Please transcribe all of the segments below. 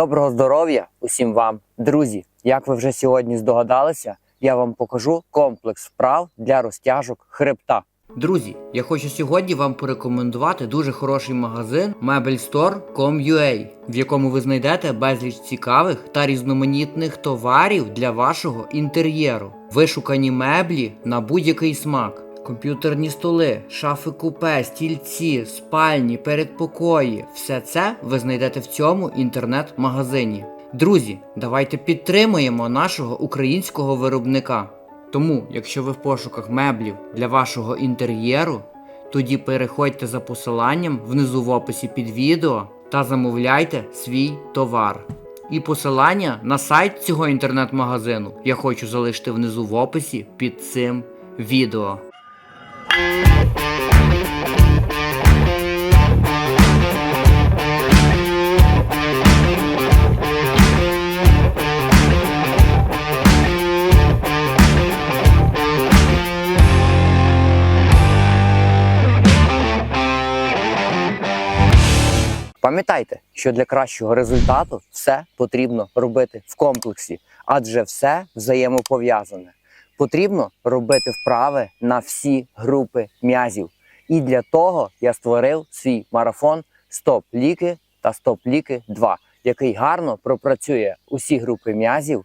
Доброго здоров'я усім вам, друзі! Як ви вже сьогодні здогадалися, я вам покажу комплекс вправ для розтяжок хребта. Друзі, я хочу сьогодні вам порекомендувати дуже хороший магазин mebelstore.com.ua, в якому ви знайдете безліч цікавих та різноманітних товарів для вашого інтер'єру, вишукані меблі на будь-який смак. Комп'ютерні столи, шафи купе, стільці, спальні, передпокої все це ви знайдете в цьому інтернет-магазині. Друзі, давайте підтримуємо нашого українського виробника. Тому, якщо ви в пошуках меблів для вашого інтер'єру, тоді переходьте за посиланням внизу в описі під відео та замовляйте свій товар. І посилання на сайт цього інтернет-магазину я хочу залишити внизу в описі під цим відео. Пам'ятайте, що для кращого результату все потрібно робити в комплексі, адже все взаємопов'язане. Потрібно робити вправи на всі групи м'язів. І для того я створив свій марафон Стоп ліки та Стоп ліки 2, який гарно пропрацює усі групи м'язів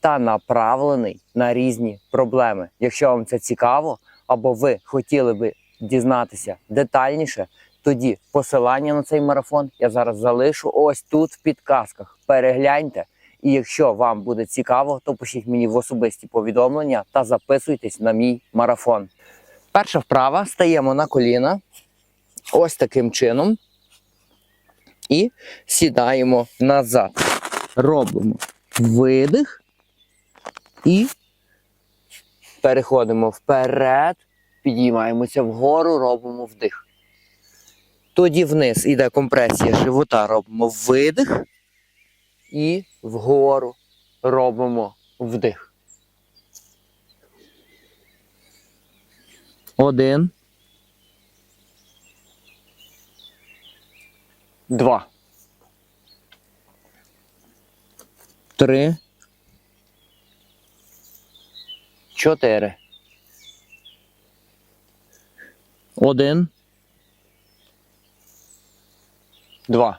та направлений на різні проблеми. Якщо вам це цікаво, або ви хотіли би дізнатися детальніше, тоді посилання на цей марафон я зараз залишу ось тут в підказках. Перегляньте. І якщо вам буде цікаво, то пишіть мені в особисті повідомлення та записуйтесь на мій марафон. Перша вправа. Стаємо на коліна. Ось таким чином. І сідаємо назад. Робимо видих. І переходимо вперед, підіймаємося вгору, робимо вдих. Тоді вниз іде компресія живота, робимо видих і вгору робимо вдих. Один. Два. Три. Чотири. Один. Два.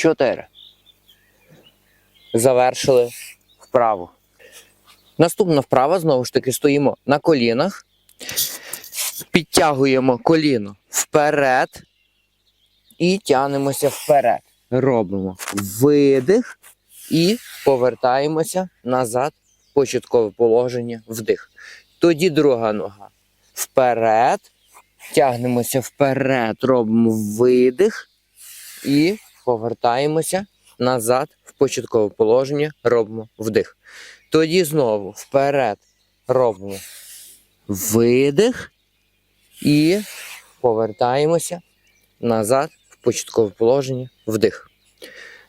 Чотири. Завершили вправу. Наступна вправа, знову ж таки, стоїмо на колінах. Підтягуємо коліно вперед і тягнемося вперед. Робимо видих і повертаємося назад початкове положення вдих. Тоді друга нога. Вперед. Тягнемося вперед, робимо видих і повертаємося назад в початкове положення, робимо вдих. Тоді знову вперед робимо видих і повертаємося назад в початкове положення, вдих.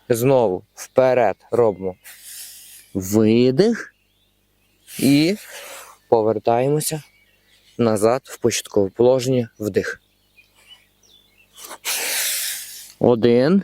Знову вперед робимо видих і повертаємося назад в початкове положення, вдих. Один.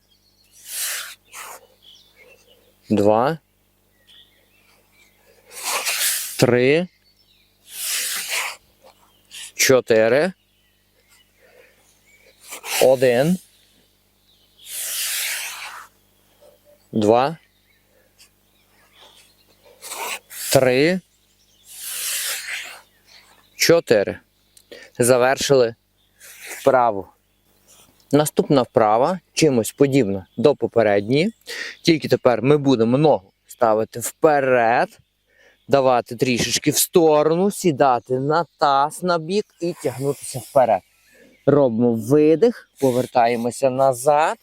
Три. чотири. Один. Два. Три. Чотири. Завершили вправу. Наступна вправа чимось подібна до попередньої. Тільки тепер ми будемо ногу ставити вперед, давати трішечки в сторону, сідати на таз на бік і тягнутися вперед. Робимо видих, повертаємося назад,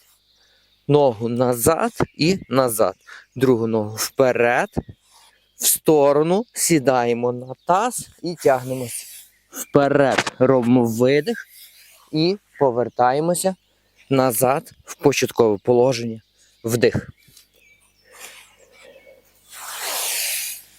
ногу назад і назад. Другу ногу вперед, в сторону, сідаємо на таз і тягнемося вперед. Робимо видих і повертаємося назад в початкове положення. Вдих.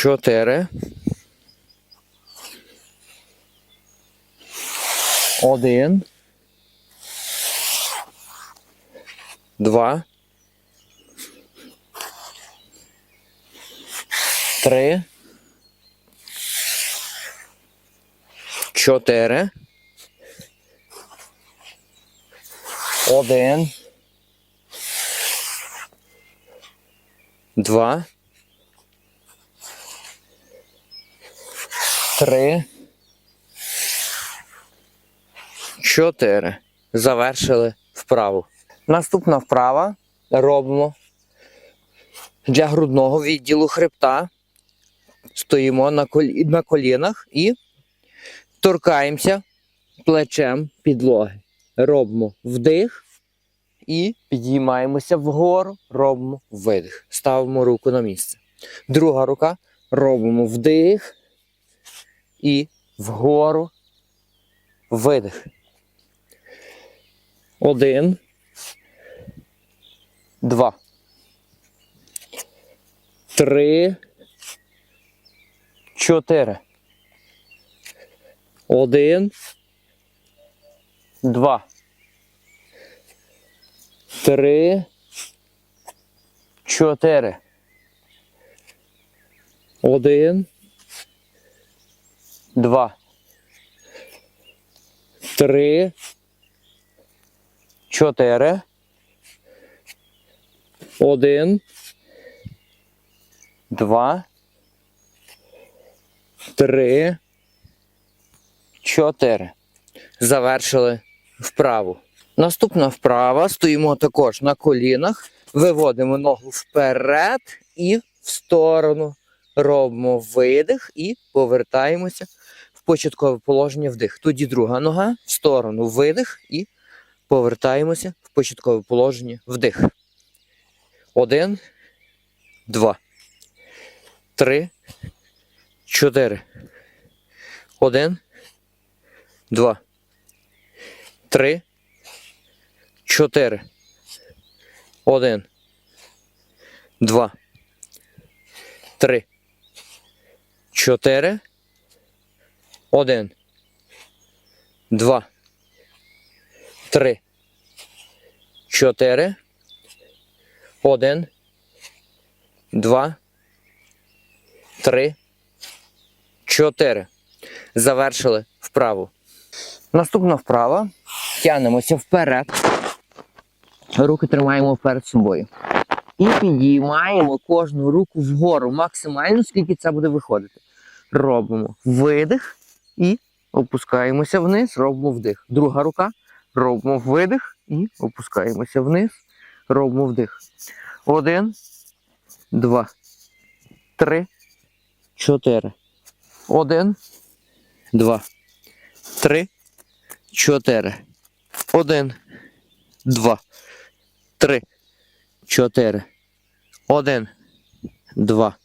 Чотири. Один. Два. Три. Чотири. Один. Два. Три. Чотири. Завершили вправу. Наступна вправа робимо для грудного відділу хребта. Стоїмо на, колі... на колінах і торкаємося плечем підлоги. Робимо вдих і підіймаємося вгору, робимо видих. Ставимо руку на місце. Друга рука робимо вдих і вгору видих. Один. Два. Три. Чотири. Один. Два. Три. Чотири. Один. Два. Три. Чотири. Один. Два. Три. Чотири. Завершили вправу. Наступна вправа. Стоїмо також на колінах. Виводимо ногу вперед і в сторону. Робимо видих і повертаємося початкове положення вдих. Тоді друга нога в сторону видих і повертаємося в початкове положення вдих. Один, два, три, чотири. Один, два, три, чотири. Один, два, три, чотири. Один, два, три, чотири. Один, два, три, чотири. Завершили вправу. Наступна вправа. Тягнемося вперед. Руки тримаємо перед собою. І підіймаємо кожну руку вгору максимально, скільки це буде виходити. Робимо видих і опускаємося вниз, робимо вдих. Друга рука. Робимо видих і опускаємося вниз. Робимо вдих. Один, два, три, чотири. Один, два, три, чотири. Один, два, три, чотири. Один, два,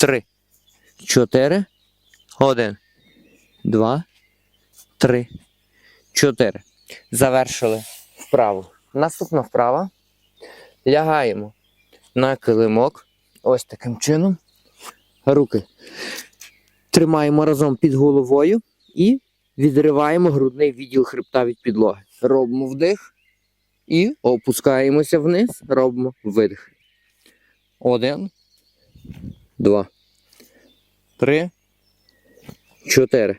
три, чотири. Один, два, три, чотири. Завершили вправу. Наступна вправа. Лягаємо на килимок. Ось таким чином. Руки тримаємо разом під головою і відриваємо грудний відділ хребта від підлоги. Робимо вдих і опускаємося вниз. Робимо видих. Один, два, три, чотири.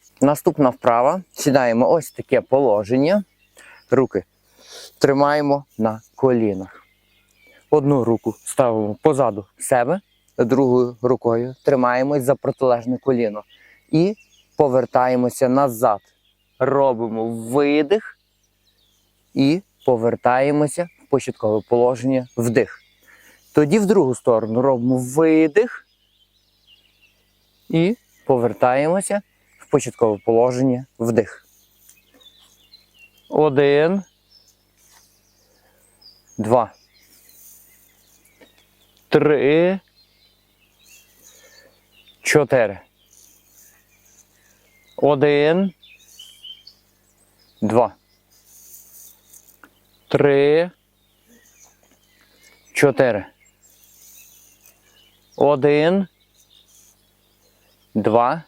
Наступна вправа. Сідаємо ось таке положення. Руки тримаємо на колінах. Одну руку ставимо позаду себе, другою рукою тримаємось за протилежне коліно і повертаємося назад. Робимо видих і повертаємося в початкове положення вдих. Тоді в другу сторону робимо видих і повертаємося початкове положення вдих. Один. Два. Три. Чотири. Один. Два. Три. Чотири. Один. Два.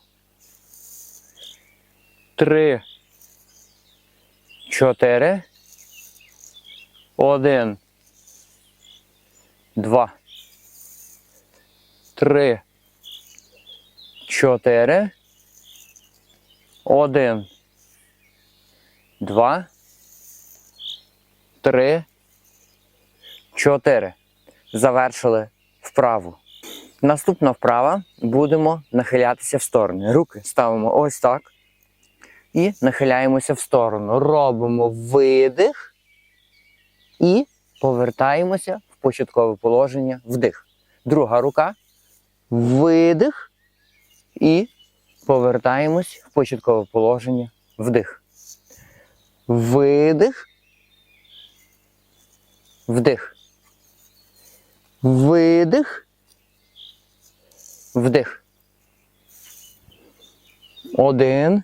Три. Чотири. Один. Два. Три. Чотири. Один. Два. Три. Чотири. Завершили вправу. Наступна вправа будемо нахилятися в сторони. Руки ставимо ось так. І нахиляємося в сторону. Робимо видих і повертаємося в початкове положення вдих. Друга рука. Видих і повертаємось в початкове положення вдих. Видих. Вдих. Видих. Вдих. Один.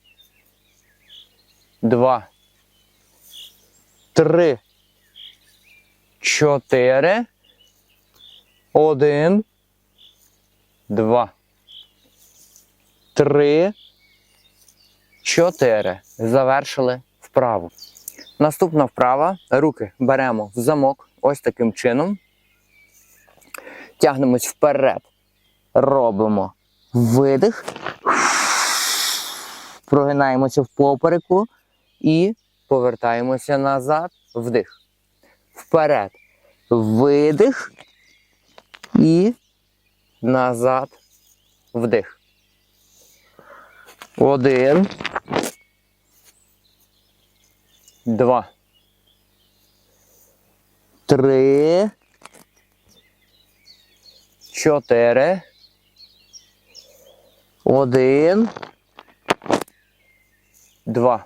Три. Чотири. Один. Два. Три. Чотири. Завершили вправу. Наступна вправа. Руки беремо в замок. Ось таким чином. Тягнемось вперед. Робимо видих. Прогинаємося в попереку і повертаємося назад. Вдих. Вперед. Видих. І назад. Вдих. Один. Два. Три. Чотири. Один. Два.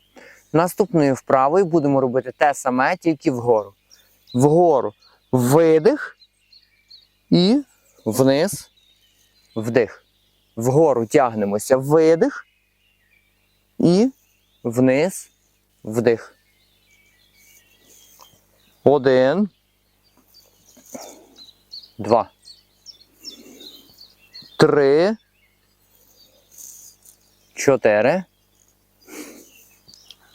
Наступною вправою будемо робити те саме, тільки вгору. Вгору видих і вниз вдих. Вгору тягнемося видих і вниз вдих. Один. Два. Три. Чотири.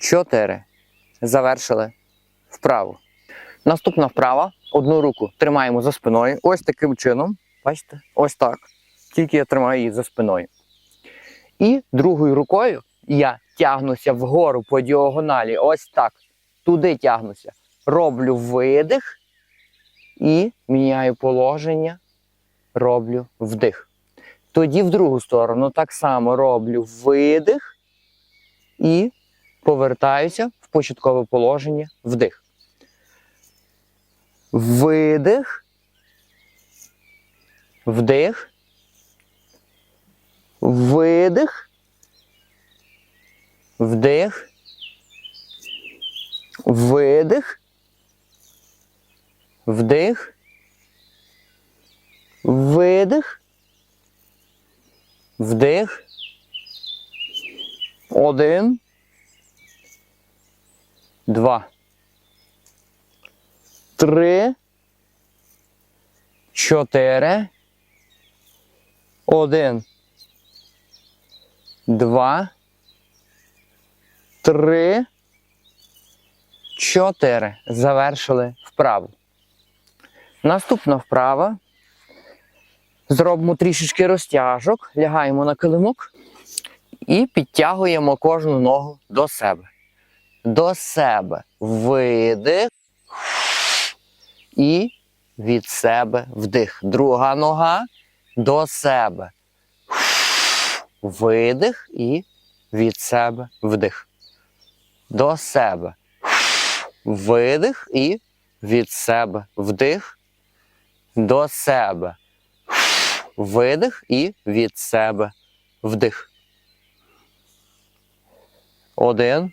Чотири. Завершили вправу. Наступна вправа. Одну руку тримаємо за спиною. Ось таким чином. Бачите? Ось так. Тільки я тримаю її за спиною. І другою рукою я тягнуся вгору по діагоналі. Ось так. Туди тягнуся. Роблю видих і міняю положення. Роблю вдих. Тоді в другу сторону так само роблю видих і повертаюся в початкове положення вдих. Видих. Вдих. Видих. Вдих. Видих. Вдих. Видих. Вдих. Один. Два. Три. Чотири. Один. Два. Три. Чотири. Завершили вправу. Наступна вправа. Зробимо трішечки розтяжок, лягаємо на килимок і підтягуємо кожну ногу до себе. До себе видих і від себе вдих. Друга нога до себе. Видих і від себе вдих. До себе. Видих і від себе вдих. До себе. Видих і від себе вдих. Один.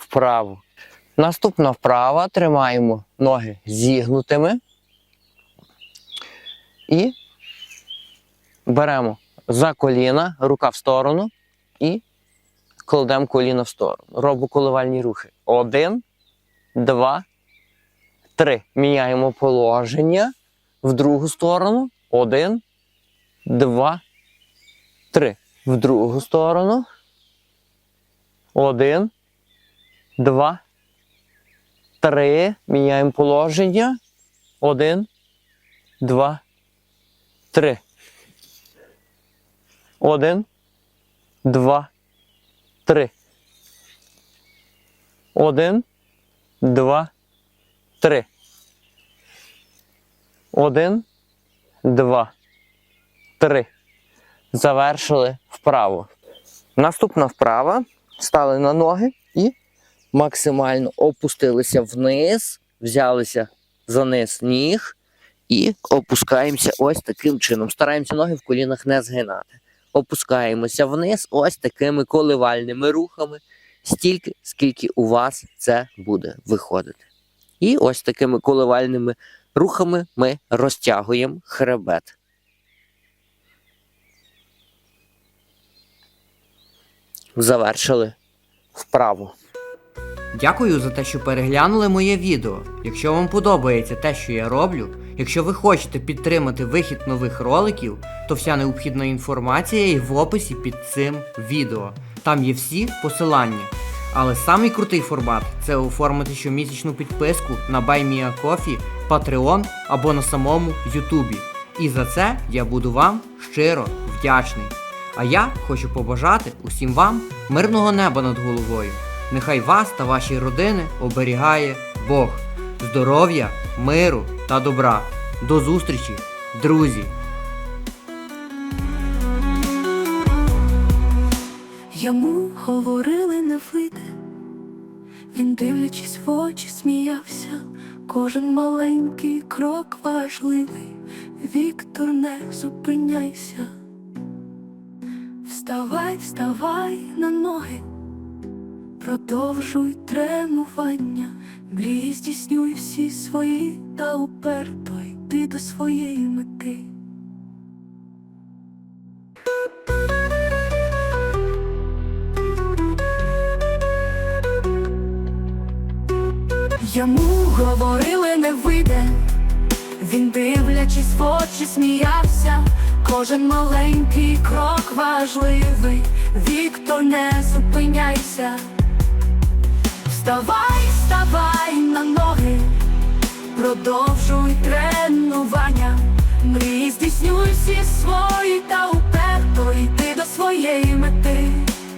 вправу. Наступна вправа. Тримаємо ноги зігнутими. І беремо за коліна, рука в сторону і кладемо коліна в сторону. Робимо коливальні рухи. Один, два, три. Міняємо положення в другу сторону. Один, два, три. В другу сторону. Один, два, три. Міняємо положення. Один, два, три. Один, два, три. Один, два, три. Один, два, три. Завершили вправу. Наступна вправа. Стали на ноги і максимально опустилися вниз, взялися за низ ніг і опускаємося ось таким чином. Стараємося ноги в колінах не згинати. Опускаємося вниз ось такими коливальними рухами, стільки, скільки у вас це буде виходити. І ось такими коливальними рухами ми розтягуємо хребет. завершили вправу. Дякую за те, що переглянули моє відео. Якщо вам подобається те, що я роблю, якщо ви хочете підтримати вихід нових роликів, то вся необхідна інформація є в описі під цим відео. Там є всі посилання. Але самий крутий формат це оформити щомісячну підписку на BuyMeACoffee, Patreon або на самому Ютубі. І за це я буду вам щиро вдячний. А я хочу побажати усім вам мирного неба над головою. Нехай вас та ваші родини оберігає Бог, здоров'я, миру та добра. До зустрічі, друзі! Йому говорили не вийде, він, дивлячись в очі, сміявся. Кожен маленький крок важливий, Віктор, не зупиняйся. Вставай, вставай на ноги, продовжуй тренування, мрії здійснюй всі свої та уперто йди до своєї мети. Йому говорили не вийде, він дивлячись в очі, сміявся, кожен маленький крок важливий, Віктор, не зупиняйся, Вставай, вставай на ноги, продовжуй тренування, мрій здійснюй всі свої та уперто йди до своєї мети.